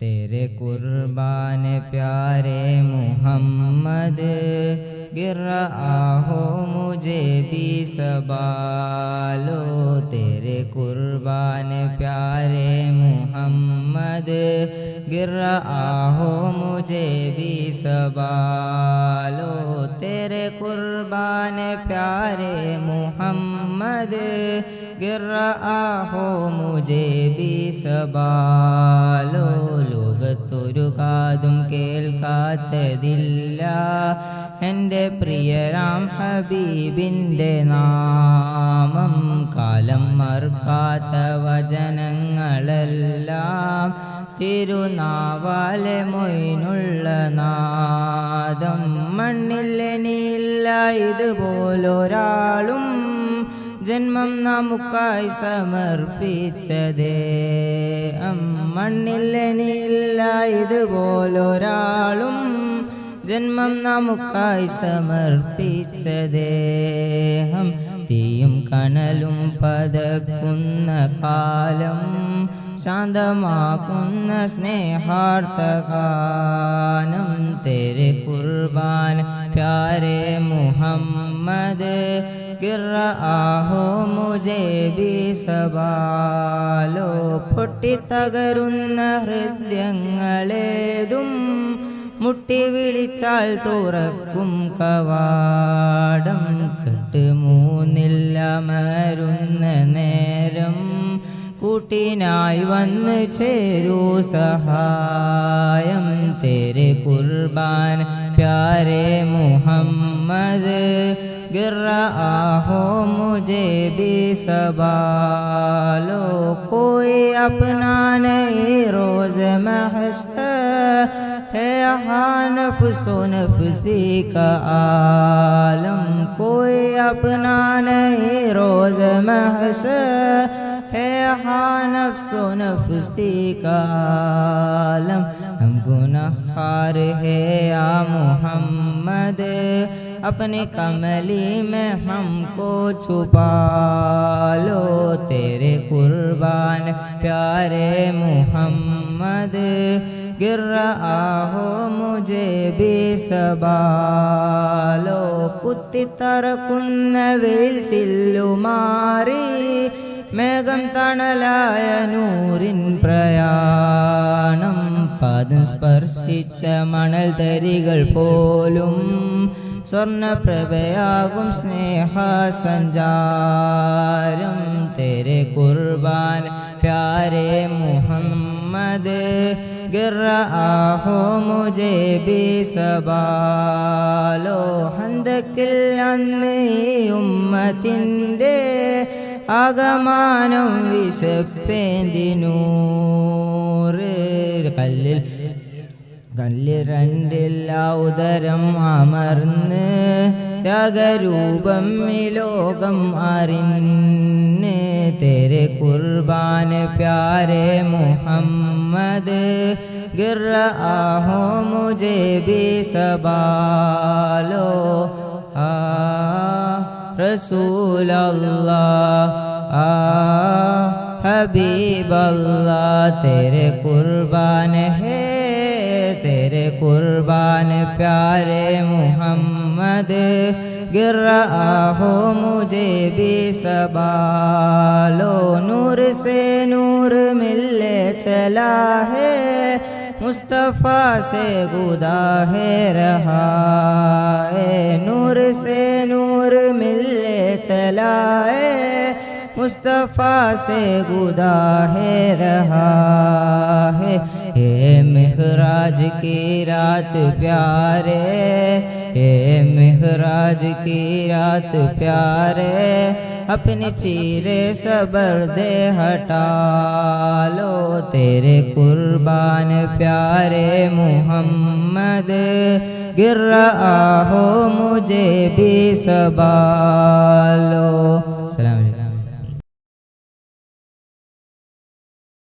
تیرے قربان پیارے محمد، گر رہا ہو مجھے بھی سبالو تیرے قربان پیارے محمد، گر رہا ہو مجھے بھی سبالو गिर आहो मुझे भी സബാലോ ലോകത്തൊരു കാതും കേൾക്കാത്തതില്ല എൻ്റെ പ്രിയരാം ഹബീബിൻ്റെ നാമം കാലം മറുക്കാത്ത വചനങ്ങളെല്ലാം തിരുനാവാലെ മൊയിനുള്ള നാദം മണ്ണില്ലെനില്ല ഇതുപോലൊരാളും ജന്മം നമുക്കായി സമർപ്പിച്ചതേ. മണ്ണില്ലെനില്ല ഇതുപോലൊരാളും ജന്മം നമുക്കായി സമർപ്പിച്ചദേഹം തീയും കനലും പതക്കുന്ന കാലം ശാന്തമാക്കുന്ന സ്നേഹാർത്ഥകാനം തെരെ കുർബാൻ പ്യാരെ മുഹമ്മദ് गिर ആഹോ മുജേ ബി സവാലോ പൊട്ടിത്തകരുന്ന ഹൃദയങ്ങളേതും മുട്ടി വിളിച്ചാൽ തുറക്കും കവാടം. കെട്ട് മൂന്നില്ല മരുന്ന നേരം കൂട്ടിനായി വന്ന് ചേരൂ സഹായം. തേരെ കുർബാൻ सवालो कोई अपना नहीं रोज महशर है यहाँ नफ्सो नफसी का आलम कोई अपना नहीं रोज महशर है यहाँ नफ्सो नफसी का आलम हम गुनहगार है या मोहम्मद अपने कमली में हमको छुपा लो तेरे कुर्बान प्यारे मोहम्मद गिर आहो मुझे भी സബാലോ കുത്തിത്തറക്കുന്ന വെയിൽ ചില്ലുമാറി മേഘം തണലായ നൂറിൻ പ്രയാണം പദം സ്പർശിച്ച മണൽ തരികൾ പോലും സ്വർണപ്രഭയാകും സ്നേഹസഞ്ചാരം. തെരെ കുർബാൻ പ്യാരെ മുഹമ്മദ് गिर ആഹോ മുജേ ബി സബാലോ. ഹന്തക്കിൽ അന്ന് ഉമ്മത്തിന്റെ അകമാനം വിശപ്പേന്തിനൂറ്. കല്ലിൽ കല്ല് രണ്ടില്ല ഉദരം അമർന്ന് ത്യാഗരൂപം ഈ ലോകം അറിഞ്ഞ് തെരെ കുർബാൻ പ്യാരെ മുഹമ്മദ് गिर ആഹോ മുജേ ബി സബാലോ ആ റസൂൽ ആ हबीब अल्लाह तेरे कुर्बान है قربان پیارے محمد گر رہا ہو مجھے بھی سبالو نور سے نور ملے چلا ہے، مصطفیٰ سے گدا ہے، رہا ہے۔ نور سے نور ملے چلا ہے، مصطفیٰ سے گدا ہے، رہا ہے۔ اے مہراج کی رات پیارے، اے مہراج کی رات پیارے، اپنے چیرے صبر دے ہٹا لو تیرے قربان پیارے محمد، گر رہا ہو مجھے بھی سبالو السلام علیکم۔